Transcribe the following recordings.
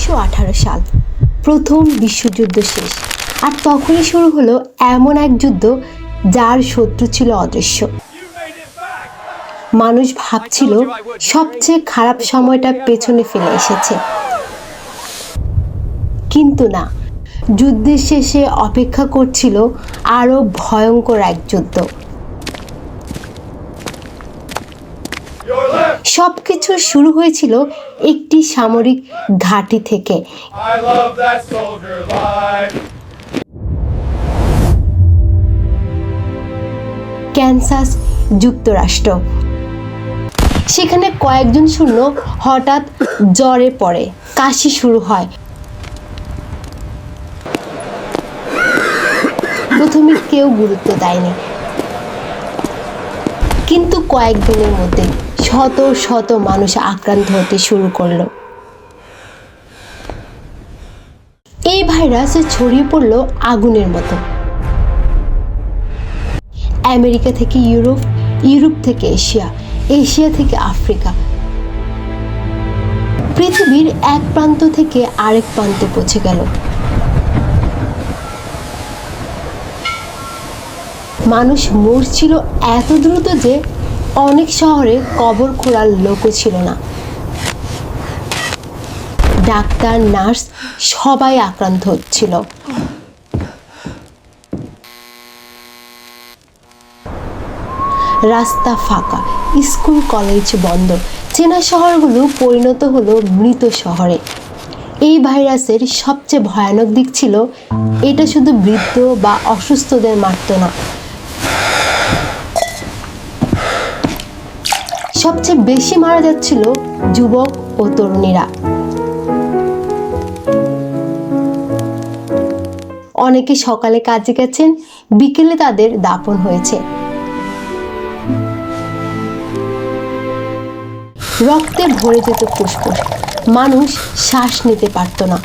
উনিশশো আঠারো সাল। প্রথম বিশ্বযুদ্ধ শেষ। আর তখনই শুরু হলো এমন এক যুদ্ধ যার শত্রু ছিল অদৃশ্য। মানুষ ভাবছিল সবচেয়ে খারাপ সময়টা পেছনে ফেলে এসেছে। কিন্তু না, যুদ্ধের শেষে অপেক্ষা করছিল আরও ভয়ঙ্কর এক যুদ্ধ। সবকিছু শুরু হয়েছিল একটি সামরিক ঘাঁটি থেকে. ক্যান্সাস যুক্তরাষ্ট্র। সেখানে কয়েকজন শূন্য হঠাৎ জ্বরে পড়ে। কাশি শুরু হয়। প্রথমে কেউ গুরুত্ব দেয়নি। কিন্তু কয়েকদিনের মধ্যে শত শত মানুষ আক্রান্ত হতে শুরু করল। এই ভাইরাস ছড়িয়ে পড়ল আগুনের মতো। আমেরিকা থেকে ইউরোপ ইউরোপ থেকে এশিয়া এশিয়া থেকে আফ্রিকা। পৃথিবীর এক প্রান্ত থেকে আরেক প্রান্তে পৌঁছে গেল। মানুষ মরছিল এত দ্রুত যে অনেক শহরে কবর খোঁড়ার লোকও ছিল না। ডাক্তার, নার্স সবাই আক্রান্ত হচ্ছিল। রাস্তা ফাঁকা, স্কুল, কলেজ বন্ধ, চেনা শহরগুলো পরিণত হলো মৃত শহরে। এই ভাইরাসের সবচেয়ে ভয়ানক দিক ছিল, এটা শুধু বৃদ্ধ বা অসুস্থদের মারত না। সবচেয়ে বেশি মারা যাচ্ছিল যুবক ও তরুণীরা। অনেকে সকালে কাজে গেছেন, বিকেলে তাদের দাপন হয়েছে। রক্তে ভরে যেত ফুসফুস, মানুষ শ্বাস নিতে পারত না।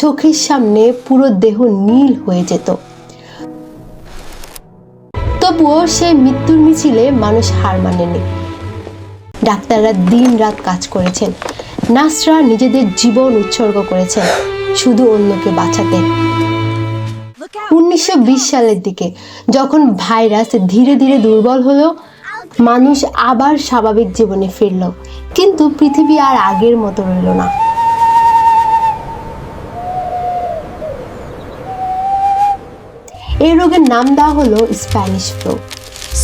চোখের সামনে পুরো দেহ নীল হয়ে যেত। তবুও সেই মৃত্যুর মিছিলে মানুষ হার মানেনি। ডাক্তাররা দিন রাত কাজ করেছেন। নার্সরা নিজেদের জীবন উৎসর্গ করেছেন, শুধু অন্যকে বাঁচাতে। উনিশশো সালের দিকে যখন ভাইরাস ধীরে ধীরে দুর্বল হলো, মানুষ আবার স্বাভাবিক জীবনে ফিরল। কিন্তু পৃথিবী আর আগের মতো রইল না। এই রোগের নাম দেওয়া হলো Spanish flu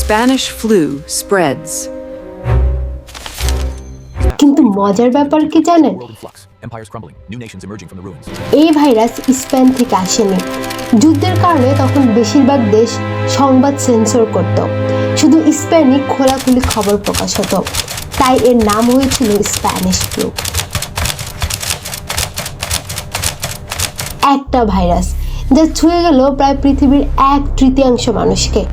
Spanish flu spreads. কিন্তু মজার ব্যাপার কি জানেন? World in flux, empires crumbling, new nations emerging from the ruins. এই ভাইরাস স্পেন থেকে আসেনি। যুদ্ধের কারণে তখন বেশিরভাগ দেশ সংবাদ সেন্সর করত। শুধু স্পেনই খোলাখুলি খবর প্রকাশ হতো। তাই এর নাম হয়েছিল স্প্যানিশ ফ্লু একটা ভাইরাস। যা ছুঁয়ে গেল প্রায় পৃথিবীর এক তৃতীয়াংশ মানুষকে।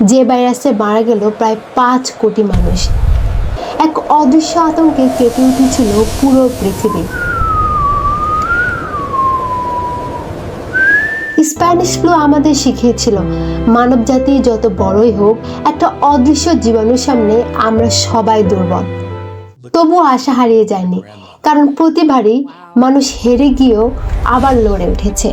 যে ভাইরাসে মারা গেল প্রায় পাঁচ কোটি মানুষ। এক অদৃশ্য আতঙ্কে কেঁপে উঠেছিল পুরো পৃথিবী। স্প্যানিশ ফ্লু আমাদের শিখিয়েছিল, মানব জাতি যত বড়ই হোক, একটা অদৃশ্য জীবাণুর সামনে আমরা সবাই দুর্বল। তবু আশা হারিয়ে যায়নি। কারণ প্রতিবারই মানুষ হেরে গিয়েও আবার লড়ে উঠেছে।